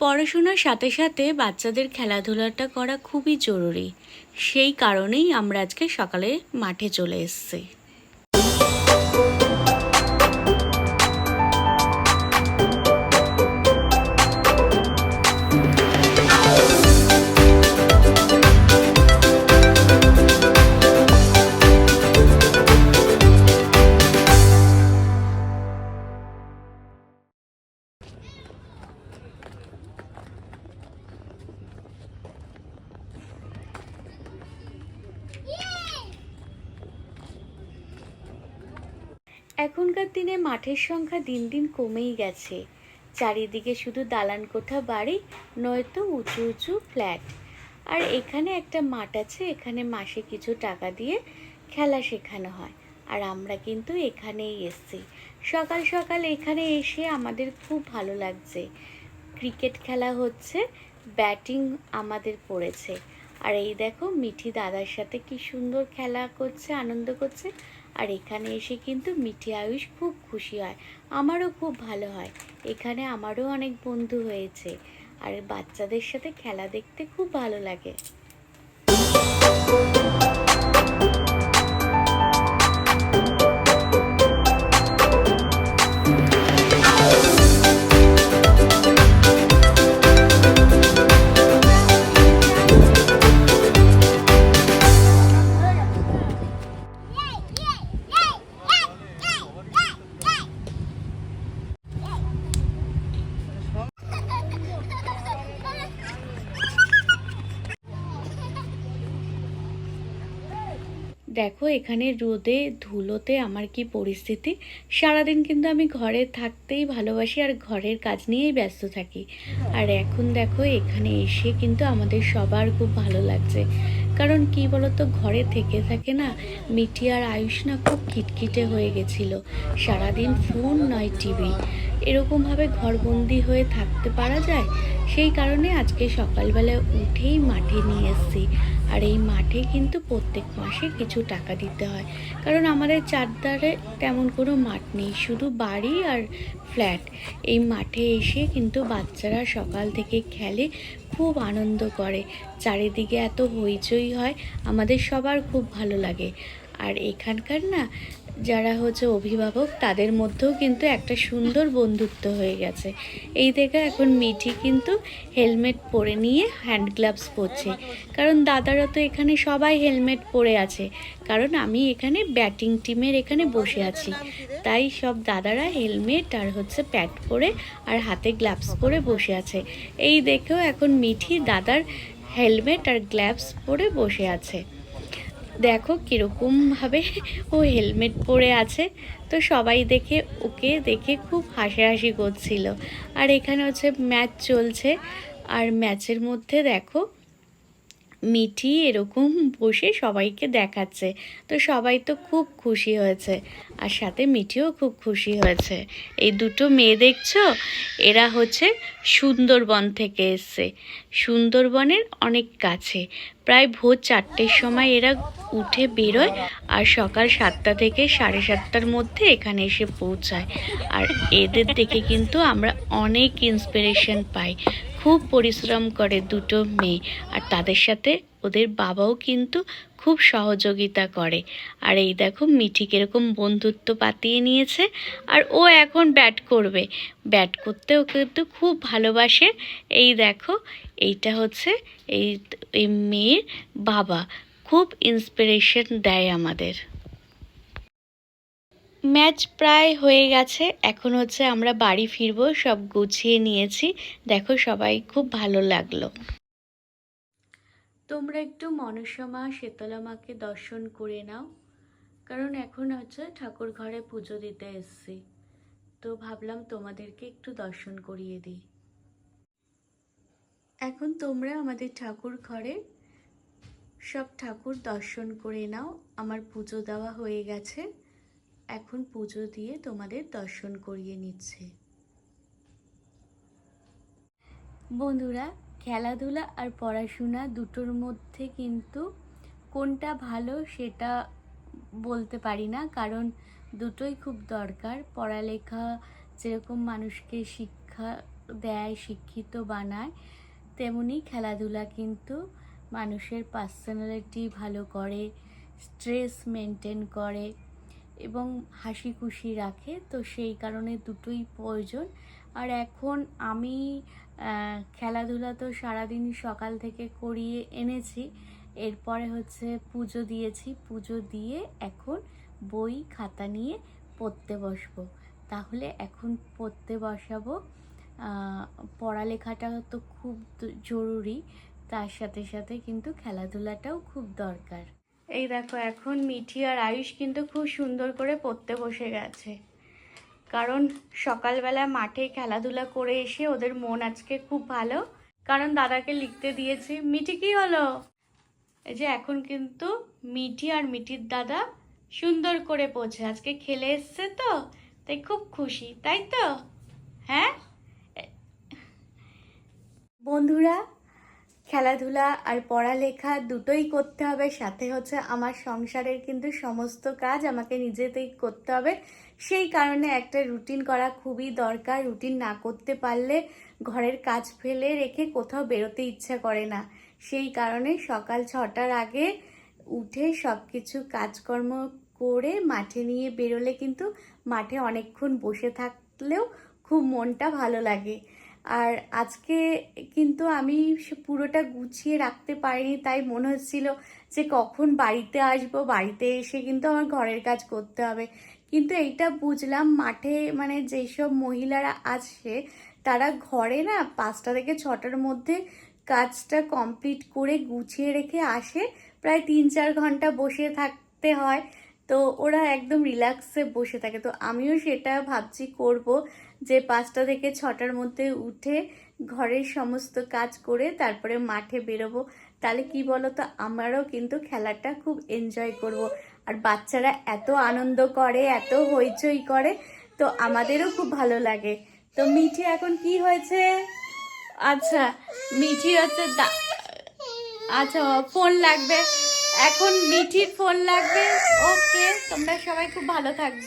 পড়াশোনার সাথে সাথে বাচ্চাদের খেলাধুলাটা করা খুবই জরুরি। সেই কারণেই আমরা আজকে সকালে মাঠে চলে এসেছি। এখনকার দিনে মাঠের সংখ্যা দিন দিন কমেই গেছে। চারিদিকে শুধু দালান কোঠা বাড়ি, নয়তো উঁচু উঁচু ফ্ল্যাট। আর এখানে একটা মাঠ আছে, এখানে মাসে কিছু টাকা দিয়ে খেলা শেখানো হয়। আর আমরা কিন্তু এখানেই এসছি। সকাল সকাল এখানে এসে আমাদের খুব ভালো লাগছে। ক্রিকেট খেলা হচ্ছে, ব্যাটিং আমাদের পড়েছে। আর এই দেখো মিঠি দাদার সাথে কি সুন্দর খেলা করছে, আনন্দ করছে। আর এখানে এসে কিন্তু মিঠি আয়ুষ খুব খুশি হয়, আমারও খুব ভালো হয়। এখানে আমারও অনেক বন্ধু হয়েছে আর বাচ্চাদের সাথে খেলা দেখতে খুব ভালো লাগে। দেখো, এখানে রোদে, ধুলোতে আমার কি পরিস্থিতি? সারাদিন কিন্তু আমি ঘরে থাকতেই ভালোবাসি আর ঘরের কাজ নিয়েই ব্যস্ত থাকি। আর এখন দেখো, এখানে এসে কিন্তু আমাদের সবার খুব ভালো লাগছে। কারণ কি বলতো, ঘরে থেকে থাকে না, মিঠি আর আয়ুষ না খুব খিটখিটে হয়ে গেছিল। সারাদিন ফোন নয় টিভি এরকমভাবে ঘরবন্দি হয়ে থাকতে পারা যায়? সেই কারণে আজকে সকালবেলা উঠেই মাঠে নিয়ে এসেছি। আর এই মাঠে কিন্তু প্রত্যেক মাসে কিছু টাকা দিতে হয়। কারণ আমাদের চারধারে তেমন কোনো মাঠ নেই, শুধু বাড়ি আর ফ্ল্যাট। এই মাঠে এসে কিন্তু বাচ্চারা সকাল থেকে খেলে, খুব আনন্দ করে। চারিদিকে এত হইচই হয়, আমাদের সবার খুব ভালো লাগে। আর এখানকার না যারা হচ্ছে অভিভাবক, তাদের মধ্যেও কিন্তু একটা সুন্দর বন্ধুত্ব হয়ে গেছে। এই দেখে এখন মিঠি কিন্তু হেলমেট পরে নিয়ে হ্যান্ড গ্লাভস পরছে। কারণ দাদারা তো এখানে সবাই হেলমেট পরে আছে। কারণ আমি এখানে ব্যাটিং টিমের এখানে বসে আছি। তাই সব দাদারা হেলমেট আর হচ্ছে প্যাড পরে আর হাতে গ্লাভস পরে বসে আছে। এই দেখেও এখন মিঠি দাদার হেলমেট আর গ্লাভস পরে বসে আছে। দেখো কীরকমভাবে ও হেলমেট পরে আছে। তো সবাই দেখে, ওকে দেখে খুব হাসাহাসি করছিল। আর এখানে হচ্ছে ম্যাচ চলছে। আর ম্যাচের মধ্যে দেখো মিঠি এরকম বসে সবাইকে দেখাচ্ছে। তো সবাই তো খুব খুশি হয়েছে। আর সাথে মিঠিও খুব খুশি হয়েছে। এই দুটো মেয়ে দেখছ? এরা হচ্ছে সুন্দরবন থেকে এসছে। সুন্দরবনের অনেক কাছে। প্রায় ভোর চারটের সময় এরা উঠে বেরোয় আর সকাল সাতটা থেকে সাড়ে সাতটার মধ্যে এখানে এসে পৌঁছায়। আর এদের দেখে কিন্তু আমরা অনেক ইন্সপিরেশন পাই। খুব পরিশ্রম করে দুটো মেয়ে। আর তাদের সাথে ওদের বাবাও কিন্তু খুব সহযোগিতা করে। আর এই দেখো, মিঠি কীরকম বন্ধুত্ব পাতিয়ে নিয়েছে। আর ও এখন ব্যাট করবে। ব্যাট করতে ও কিন্তু খুব ভালোবাসে। এই দেখো, এইটা হচ্ছে এই এই মেয়ের বাবা। খুব ইন্সপিরেশন দেয় আমাদের। ম্যাচ প্রায় হয়ে গেছে। এখন হচ্ছে আমরা বাড়ি ফিরবো, সব গুছিয়ে নিয়েছি। দেখো সবাই খুব ভালো লাগল। তোমরা একটু মনসমা শীতলা মাকে দর্শন করে নাও। কারণ এখন হচ্ছে ঠাকুর ঘরে পুজো দিতে এসছি। তো ভাবলাম তোমাদেরকে একটু দর্শন করিয়ে দিই। এখন তোমরা আমাদের ঠাকুর ঘরে সব ঠাকুর দর্শন করে নাও। আমার পুজো দেওয়া হয়ে গেছে। এখন পুজো দিয়ে তোমাদের দর্শন করিয়ে নিচ্ছে। বন্ধুরা, খেলাধুলা আর পড়াশোনা দুটোর মধ্যে কিন্তু কোনটা ভালো সেটা বলতে পারি না, কারণ দুটোই খুব দরকার। পড়ালেখা যেরকম মানুষকে শিক্ষা দেয়, শিক্ষিত বানায়, তেমনি খেলাধুলা কিন্তু মানুষের পার্সোনালিটি ভালো করে স্ট্রেস মেনটেন করে। এবং হাসি খুশি রাখে। তো সেই কারণে দুটোই প্রয়োজন। আর এখন আমি খেলাধুলা তো সারাদিন সকাল থেকে করিয়ে এনেছি। এরপরে হচ্ছে পুজো দিয়েছি। পুজো দিয়ে এখন বই, খাতা নিয়ে পড়তে বসবো। তাহলে এখন পড়তে বসাবো। পড়ালেখাটা তো খুব জরুরি। তার সাথে সাথে কিন্তু খেলাধুলাটাও খুব দরকার। এই দেখো, এখন মিঠি আর আয়ুষ কিন্তু খুব সুন্দর করে পড়তে বসে গেছে। কারণ সকালবেলা মাঠে খেলাধুলা করে এসে ওদের মন আজকে খুব ভালো। কারণ দাদাকে লিখতে দিয়েছে, মিঠি, কি হলো? এই যে এখন কিন্তু মিঠি আর মিঠির দাদা সুন্দর করে পড়ছে। আজকে খেলে এসছে তো, তাই খুব খুশি, তাই তো? হ্যাঁ? বন্ধুরা খেলাধুলা আর পড়ালেখা দুটোই করতে হবে, সাথে হচ্ছে আমার সংসারের কিন্তু সমস্ত কাজ আমাকে নিজেতেই করতে হবে। সেই কারণে একটা রুটিন করা খুবই দরকার রুটিন না করতে পারলে ঘরের কাজ ফেলে রেখে কোথাও বেরোতে ইচ্ছা করে না। সেই কারণে সকাল ছটার আগে উঠে সব কিছু কাজকর্ম করে মাঠে নিয়ে বেরোলে কিন্তু মাঠে অনেকক্ষণ বসে থাকলেও খুব মনটা ভালো লাগে। আর আজকে কিন্তু আমি পুরোটা গুছিয়ে রাখতে পারিনি, তাই মনে হচ্ছিল যে কখন বাড়িতে আসব, বাড়িতে এসে কিন্তু আমার ঘরের কাজ করতে হবে। কিন্তু এইটা বুঝলাম মাঠে মানে যেসব মহিলারা আসে তারা ঘরে না পাঁচটা থেকে ছটার মধ্যে কাজটা কমপ্লিট করে গুছিয়ে রেখে আসে। প্রায় তিন চার ঘণ্টা বসে থাকতে হয়। তো ওরা একদম রিল্যাক্সে বসে থাকে। তো আমিও সেটা ভাবছি করব যে পাঁচটা থেকে ছটার মধ্যে উঠে ঘরের সমস্ত কাজ করে তারপরে মাঠে বেরোবো। তাহলে কি বলো তো আমারও কিন্তু খেলাটা খুব এনজয় করব। আর বাচ্চারা এত আনন্দ করে, এত হইচই করে, তো আমাদেরও খুব ভালো লাগে। তো মিঠি, এখন কি হয়েছে? আচ্ছা মিঠি হচ্ছে আচ্ছা ফোন লাগবে। এখন মিঠির ফোন লাগবে। ওকে তোমরা সবাই খুব ভালো থাকবে।